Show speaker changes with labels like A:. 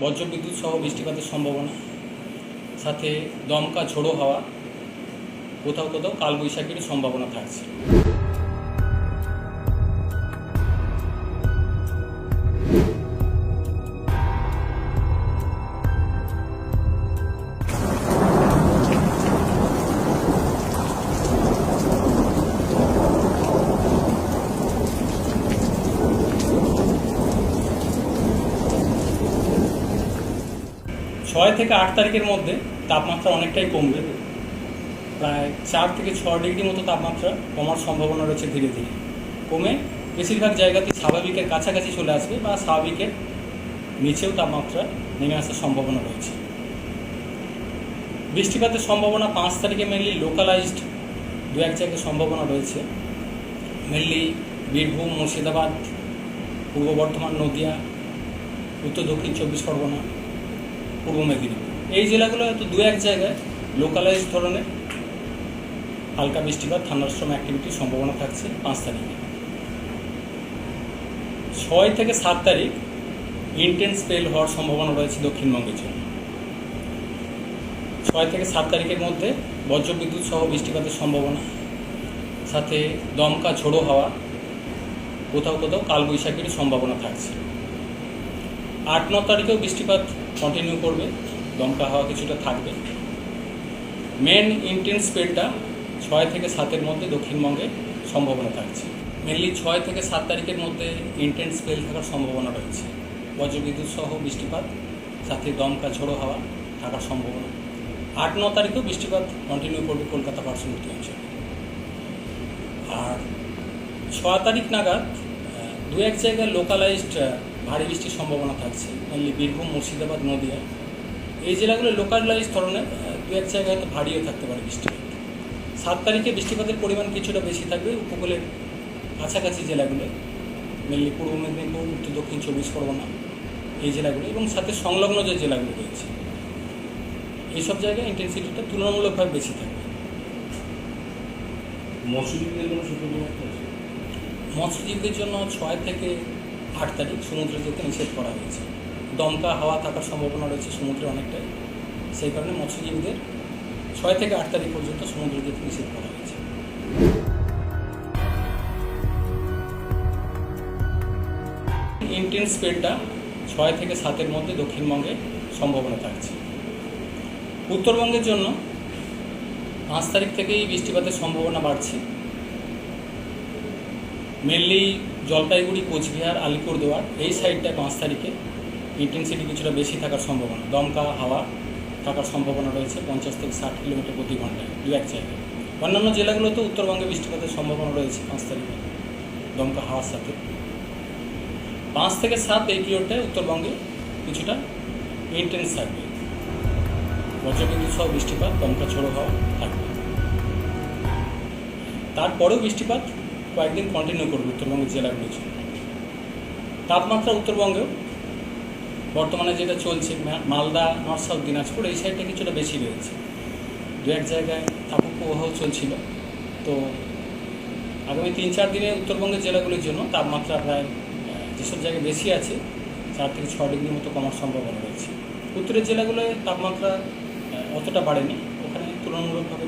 A: বজ্রবিদ্যুৎ সহ বৃষ্টিপাতের সম্ভাবনা। সাথে দমকা ঝোড়ো হাওয়া। কোথাও কোথাও কালবৈশাখীর সম্ভাবনা থাকছে। ছয় থেকে আট তারিখের মধ্যে তাপমাত্রা অনেকটাই কমবে। প্রায় চার থেকে ছ ডিগ্রি মতো তাপমাত্রা কমার সম্ভাবনা রয়েছে ধীরে ধীরে। কমে বেশিরভাগ জায়গাতে স্বাভাবিকের কাছাকাছি চলে আসবে বা স্বাভাবিকের নিচেও তাপমাত্রা নেমে আসার সম্ভাবনা রয়েছে। বৃষ্টিপাতের সম্ভাবনা পাঁচ তারিখে মেনলি লোকালাইজড দু এক জায়গায় সম্ভাবনা রয়েছে। মেনলি বীরভূম, মুর্শিদাবাদ, পূর্ব বর্ধমান, নদিয়া, উত্তর দক্ষিণ চব্বিশ পরগনা পূর্ব মেদিনীপুর। এই জেলাগুলো হয়তো দু এক জায়গায় লোকালাইজ ধরনের হালকা বৃষ্টিপাত থান্ডারস্ট্রম অ্যাক্টিভিটির সম্ভাবনা থাকছে পাঁচ তারিখে। ছয় থেকে সাত তারিখ ইন্টেন্স স্পেল হওয়ার সম্ভাবনা রয়েছে দক্ষিণবঙ্গের জন্য। ছয় থেকে সাত তারিখের মধ্যে বজ্রবিদ্যুৎ সহ বৃষ্টিপাতের সম্ভাবনা, সাথে দমকা ঝোড়ো হাওয়া, কোথাও কোথাও কালবৈশাখীর সম্ভাবনা থাকছে। আট, ন তারিখেও বৃষ্টিপাত কন্টিনিউ করবে। দমকা হাওয়া কিছুটা থাকবে। মেন ইন্টেন্স স্পেডটা ছয় থেকে সাতের মধ্যে দক্ষিণবঙ্গে সম্ভাবনা থাকছে। মেনলি ছয় থেকে সাত তারিখের মধ্যে ইন্টেন্স স্পেল থাকার সম্ভাবনা রয়েছে। বজ্রবিদ্যুৎ সহ বৃষ্টিপাত, সাথে দমকা ঝোড়ো হাওয়া থাকার সম্ভাবনা। আট, ন তারিখেও বৃষ্টিপাত কন্টিনিউ করবে কলকাতা পার্শ্ববর্তী অঞ্চলে। আর ছ তারিখ নাগাদ দু এক জায়গায় লোকালাইজড ভারী বৃষ্টির সম্ভাবনা থাকছে মেনলি বীরভূম, মুর্শিদাবাদ, নদিয়া। এই জেলাগুলো লোকালাইজ ধরনের দু এক জায়গায় হয়তো ভারীও থাকতে পারে বৃষ্টি। সাত তারিখে বৃষ্টিপাতের পরিমাণ কিছুটা বেশি থাকবে উপকূলের কাছাকাছি জেলাগুলো মেনলি পূর্ব মেদিনীপুর, উত্তর দক্ষিণ চব্বিশ পরগনা, এই জেলাগুলো এবং সাথে সংলগ্ন যে জেলাগুলো রয়েছে, এইসব জায়গায় ইন্টেন্সিটিটা তুলনামূলকভাবে বেশি থাকবে।
B: মৎস্যজীবীদের কোনো আছে
A: মৎস্যজীবীদের জন্য ছয় থেকে আট তারিখ সমুদ্রে যেতে নিষেধ করা হয়েছে। দমকা হাওয়া থাকার সম্ভাবনা রয়েছে সমুদ্রে অনেকটাই। সেই কারণে মৎস্যজীবীদের ছয় থেকে আট তারিখ পর্যন্ত সমুদ্রে যেতে নিষেধ করা হয়েছে। ইন্টেন্স স্পেডটা ছয় থেকে সাতের মধ্যে দক্ষিণবঙ্গে সম্ভাবনা থাকছে। উত্তরবঙ্গের জন্য পাঁচ তারিখ থেকেই বৃষ্টিপাতের সম্ভাবনা বাড়ছে। মেনলি জলপাইগুড়ি, কোচবিহার আলিপুরদুয়ার এই সাইডটায় পাঁচ তারিখে। ইন্টেন্সিটি কিছুটা বেশি থাকার সম্ভাবনা, দমকা হাওয়া থাকার সম্ভাবনা রয়েছে পঞ্চাশ থেকে ষাট কিলোমিটার প্রতি ঘন্টায়, দু এক জায়গায়। অন্যান্য জেলাগুলোতেও উত্তরবঙ্গে বৃষ্টিপাতের সম্ভাবনা রয়েছে পাঁচ তারিখে, দমকা হাওয়ার সাথে। পাঁচ থেকে সাত এই পিরিয়ডটায় উত্তরবঙ্গে কিছুটা ইন্টেন্স থাকবে বজ্রবিদ্যুৎ সহ বৃষ্টিপাত, দমকা ঝোড়ো হাওয়া থাকবে। তারপরেও বৃষ্টিপাত কয়েকদিন কন্টিনিউ করবে উত্তরবঙ্গের জেলাগুলির জন্য তাপমাত্রা উত্তরবঙ্গেও বর্তমানে যেটা চলছে মালদা নর্থ সাউথ দিনাজপুর, এই সাইডটা কিছুটা বেশি রয়েছে। দু এক জায়গায় তাপপ্রবাহ চলছিল। তো আগামী তিন চার দিনে উত্তরবঙ্গের জেলাগুলির জন্য তাপমাত্রা প্রায় যেসব জায়গায় বেশি আছে, চার থেকে ছ ডিগ্রির মতো কমার সম্ভাবনা রয়েছে। উত্তরের জেলাগুলোয় তাপমাত্রা অতটা বাড়েনি। ওখানে তুলনামূলকভাবে